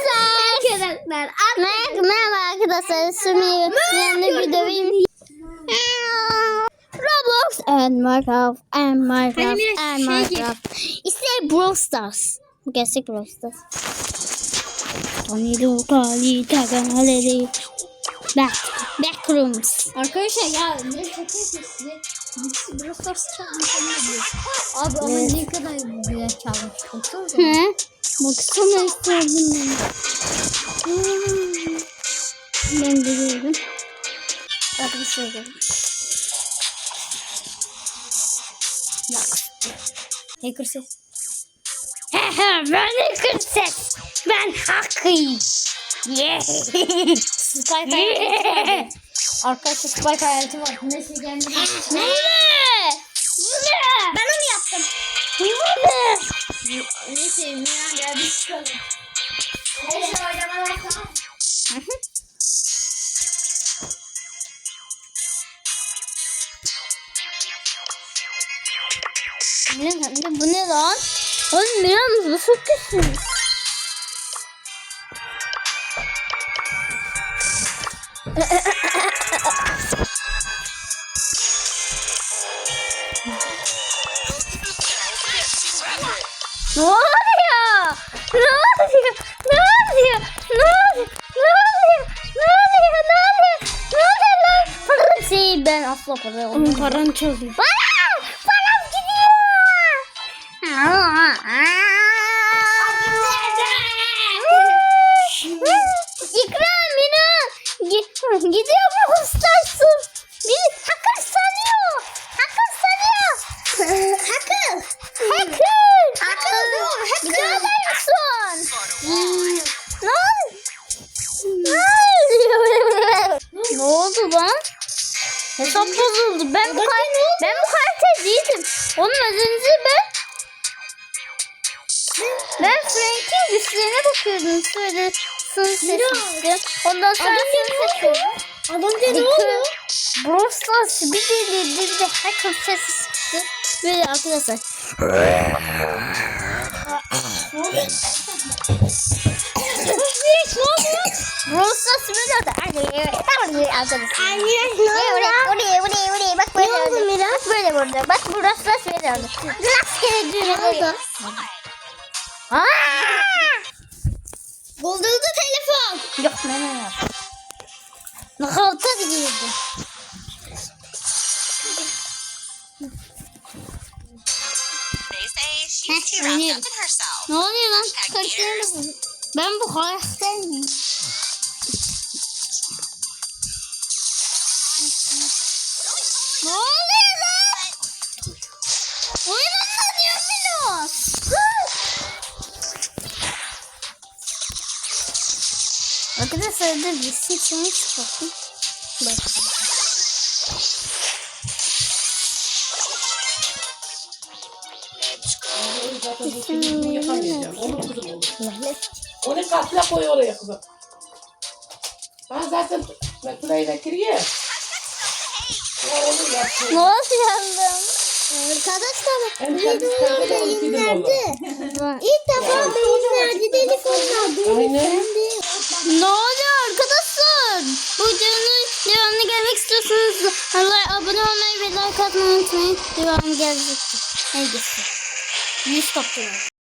Arkadaşlar. Merhaba, merhaba arkadaşlar. Sümeyye yanında bir döveyim. Roblox and Minecraft and Minecraft Hani and şey Minecraft. İşte Brawl Stars. Bu gerçek Brawl Stars. Tony Lukali Tagaleri. Back. Backrooms. Arkadaşlar ya ne şaka size? Birisi Brawl Stars çalmış. Abi ama Evet. ne kadar güzel çalmış. Baksanıza. Baksana isterdim ben. Hmm. Ben biliyorum. Arkadaşlar gelin. Hacker ses. ben hacker ses. Ben hakkıyım. Yeah. Spike hayaleti. Arkadaşlar Spike hayaleti var. Neyse geldi. Neyse Miran geldi çıkalım. Neyse oynamalar tamam. Ne lan? Bu ne lan? Oğlum Miran bu çok Ne oluyor? Ne oluyor? Ne oluyor? Ne oluyor? Ne oluyor? Ne oluyor? Ne oluyor? Ne oluyor lan? Param şey ben asla para Onun paranı çalıyor. Para! Param gidiyor! Hesap bozuldu. Ben bu kar ben bu karakter değildim. Onun özünüzü ben ben Frank'in güçlerine bakıyordum. Şöyle sın seçmiştim. Ondan sonra sın seçiyordum. Önce ne oldu? Brawl Stars bir delirdi bir de hacker sesi çıktı. Böyle arkadaşlar. Brawl Stars böyle oldu. Arkadaşlar. Oraya, oraya, oraya, oraya. Bak böyle oldu. Bak böyle burada. Bak Stars böyle oldu. Rastgele düğme oldu. Aa! Bozuldu telefon. Yok ne ne yok. Nakavta she's Heh, oynuyorum. Ne oluyor lan? Karakterini buldum. Ben bu karakter miyim? Ne oluyor lan? Oyun anlatıyor Milos. Arkadaşlar da bir seçimi çıkarttım. Bak. Onu katla koy oraya kızım. Ben zaten şurayı bekliyor. Ya onu yapsın. Ne oluyor lan? Arkadaşlar ikili olur. ilk defa beyinlerde telefon kaldı. Aynen. Ne oluyor arkadaşlar? Bu videonun devamını gelmek istiyorsanız like, abone olmayı ve like atmayı unutmayın. Devamı gelecektir. Hadi. 100 topluyor.